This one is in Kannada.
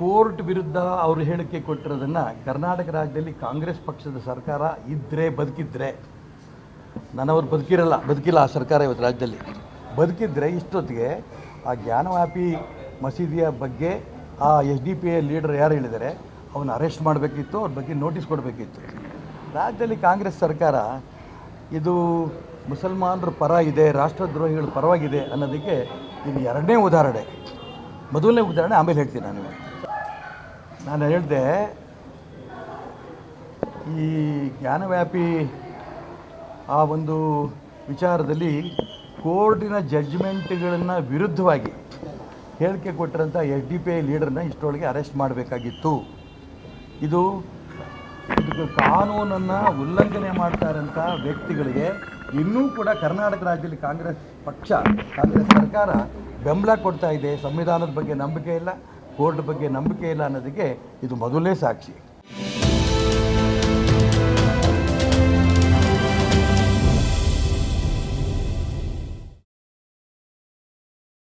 ಕೋರ್ಟ್ ವಿರುದ್ಧ ಅವರು ಹೇಳಿಕೆ ಕೊಟ್ಟಿರೋದನ್ನು ಕರ್ನಾಟಕ ರಾಜ್ಯದಲ್ಲಿ ಕಾಂಗ್ರೆಸ್ ಪಕ್ಷದ ಸರ್ಕಾರ ಇದ್ದರೆ ಬದುಕಿದ್ರೆ ನನ್ನವರು ಬದುಕಿರಲ್ಲ, ಬದುಕಿಲ್ಲ ಆ ಸರ್ಕಾರ ಇವತ್ತು ರಾಜ್ಯದಲ್ಲಿ. ಬದುಕಿದ್ರೆ ಇಷ್ಟೊತ್ತಿಗೆ ಆ ಜ್ಞಾನವ್ಯಾಪಿ ಮಸೀದಿಯ ಬಗ್ಗೆ ಆ S D P a leader ಯಾರು ಹೇಳಿದ್ದಾರೆ ಅವನ್ನ ಅರೆಸ್ಟ್ ಮಾಡಬೇಕಿತ್ತು, ಅವ್ರ ಬಗ್ಗೆ ನೋಟಿಸ್ ಕೊಡಬೇಕಿತ್ತು. ರಾಜ್ಯದಲ್ಲಿ ಕಾಂಗ್ರೆಸ್ ಸರ್ಕಾರ ಇದು ಮುಸಲ್ಮಾನರ ಪರ ಇದೆ, ರಾಷ್ಟ್ರದ್ರೋಹಿಗಳ ಪರವಾಗಿದೆ ಅನ್ನೋದಕ್ಕೆ ಇದು ಎರಡನೇ ಉದಾಹರಣೆ, ಮೊದಲನೇ ಉದಾಹರಣೆ ಆಮೇಲೆ ಹೇಳ್ತೀನಿ ನಾನು ನಾನು ಹೇಳಿದೆ, ಈ ಜ್ಞಾನವ್ಯಾಪಿ ಆ ಒಂದು ವಿಚಾರದಲ್ಲಿ ಕೋರ್ಟಿನ ಜಡ್ಜ್ಮೆಂಟ್ಗಳನ್ನು ವಿರುದ್ಧವಾಗಿ ಹೇಳಿಕೆ ಕೊಟ್ಟಿರೋಂಥ ಎಸ್ ಡಿ ಪಿ ಐ ಲೀಡರ್ನ ಇಷ್ಟರೊಳಗೆ ಅರೆಸ್ಟ್ ಮಾಡಬೇಕಾಗಿತ್ತು. ಇದು ಇದು ಕಾನೂನನ್ನು ಉಲ್ಲಂಘನೆ ಮಾಡ್ತಾರಂಥ ವ್ಯಕ್ತಿಗಳಿಗೆ ಇನ್ನೂ ಕೂಡ ಕರ್ನಾಟಕ ರಾಜ್ಯದಲ್ಲಿ ಕಾಂಗ್ರೆಸ್ ಪಕ್ಷ, ಕಾಂಗ್ರೆಸ್ ಸರ್ಕಾರ ಬೆಂಬಲ ಕೊಡ್ತಾ ಇದೆ. ಸಂವಿಧಾನದ ಬಗ್ಗೆ ನಂಬಿಕೆ ಇಲ್ಲ. ಕೋರ್ಟ್ ಬಗ್ಗೆ ನಂಬಿಕೆ ಇಲ್ಲ ಅನ್ನೋದಕ್ಕೆ ಇದು ಮೊದಲೇ ಸಾಕ್ಷಿ.